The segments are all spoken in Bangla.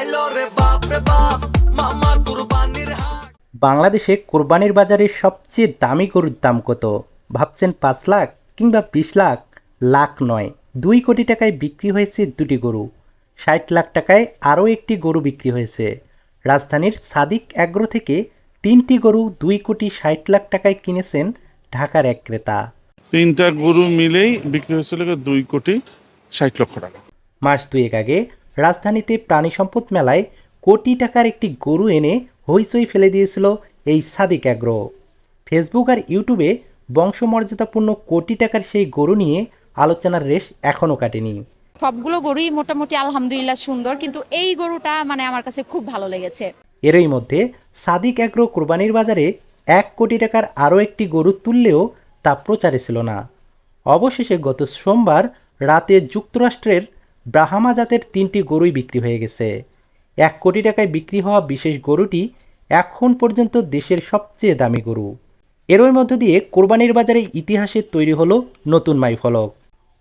আইলো রে বাপ রে বাপ মামা কুরবানির হাট। বাংলাদেশে কোরবানির বাজারে সবচেয়ে দামি গরুর দাম কত? ভাবছেন পাঁচ লাখ কিংবা বিশ লাখ? লাখ নয় দুই কোটি টাকায় বিক্রি হয়েছে দুটি গরু। ষাট লাখ টাকায় আরও একটি গরু বিক্রি হয়েছে। রাজধানীর সাদিক অ্যাগ্রো থেকে তিনটি গরু দুই কোটি ষাট লাখ টাকায় কিনেছেন ঢাকার এক ক্রেতা। তিনটা গরু মিলেই বিক্রি হয়েছিল দুই কোটি ষাট লক্ষ টাকা। মাস দুয়েক আগে রাজধানীতে প্রাণী সম্পদ মেলায় কোটি টাকার একটি গরু এনে হইচই ফেলে দিয়েছিল এই সাদিক অ্যাগ্রো। ফেসবুক আর ইউটিউবে বংশমর্যাদাপূর্ণ কোটি টাকার সেই গরু নিয়ে আলোচনার রেশ এখনও কাটেনি। সবগুলো গরুই মোটামুটি আলহামদুলিল্লাহ সুন্দর কিন্তু এই গরুটা মানে আমার কাছে খুব ভালো লেগেছে। এরই মধ্যে সাদিক অ্যাগ্রো কোরবানির বাজারে এক কোটি টাকার আরও একটি গরু তুললেও তা প্রচারে ছিল না। অবশেষে গত সোমবার রাতে যুক্তরাষ্ট্রের ব্রাহামা জাতের তিনটি গরুই বিক্রি হয়ে গেছে। এক কোটি টাকায় বিক্রি হওয়া বিশেষ গরুটি এখন পর্যন্ত দেশের সবচেয়ে দামি গরু। এরই মধ্য দিয়ে কোরবানির বাজারে ইতিহাসে তৈরি হলো নতুন মাইফলক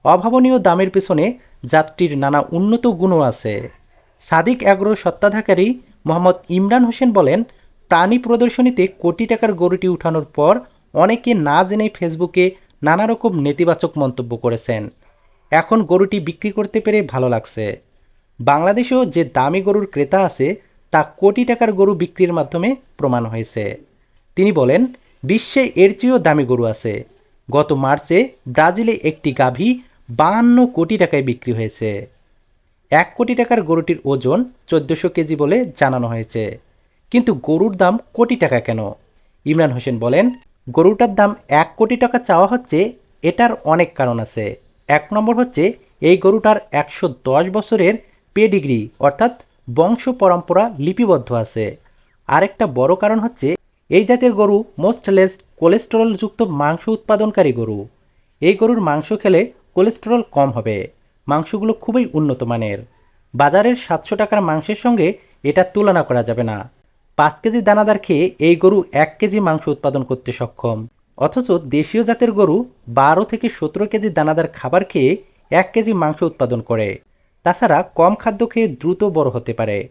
অভাবনীয় দামের পেছনে যাত্রীর নানা উন্নত গুণও আছে। সাদিক অ্যাগ্রো সত্ত্বাধিকারী মোহাম্মদ ইমরান হোসেন বলেন, প্রাণী প্রদর্শনীতে কোটি টাকার গরুটি উঠানোর পর অনেকে না জেনে ফেসবুকে নানা রকম নেতিবাচক মন্তব্য করেছেন। এখন গরুটি বিক্রি করতে পেরে ভালো লাগছে। বাংলাদেশেও যে দামি গরুর ক্রেতা আছে, তা কোটি টাকার গরু বিক্রির মাধ্যমে প্রমাণ হয়েছে। তিনি বলেন, বিশ্বে এর চেয়েও দামি গরু আছে। গত মার্চে ব্রাজিলে একটি গাভী বাহান্ন কোটি টাকায় বিক্রি হয়েছে। এক কোটি টাকার গরুটির ওজন চোদ্দোশো কেজি বলে জানানো হয়েছে। কিন্তু গরুর দাম কোটি টাকা কেন? ইমরান হোসেন বলেন, গরুটার দাম এক কোটি টাকা চাওয়া হচ্ছে, এটার অনেক কারণ আছে। এক নম্বর হচ্ছে এই গরুটার একশো দশ বছরের পেডিগ্রি, অর্থাৎ বংশ পরম্পরা লিপিবদ্ধ আছে। আরেকটা বড় কারণ হচ্ছে এই জাতের গরু মোস্টলেস কোলেস্টেরলযুক্ত মাংস উৎপাদনকারী গরু। এই গরুর মাংস খেলে কোলেস্টেরল কম হবে, মাংসগুলো খুবই উন্নত মানের। বাজারের সাতশো টাকার মাংসের সঙ্গে এটা তুলনা করা যাবে না। পাঁচ কেজি দানাদার খেয়ে এই গরু এক কেজি মাংস উৎপাদন করতে সক্ষম। অথচ দেশীয় জাতের গরু বারো থেকে সতেরো কেজি দানাদার খাবার খেয়ে এক কেজি মাংস উৎপাদন করে। তাছাড়া কম খাদ্য খেয়ে দ্রুত বড় হতে পারে।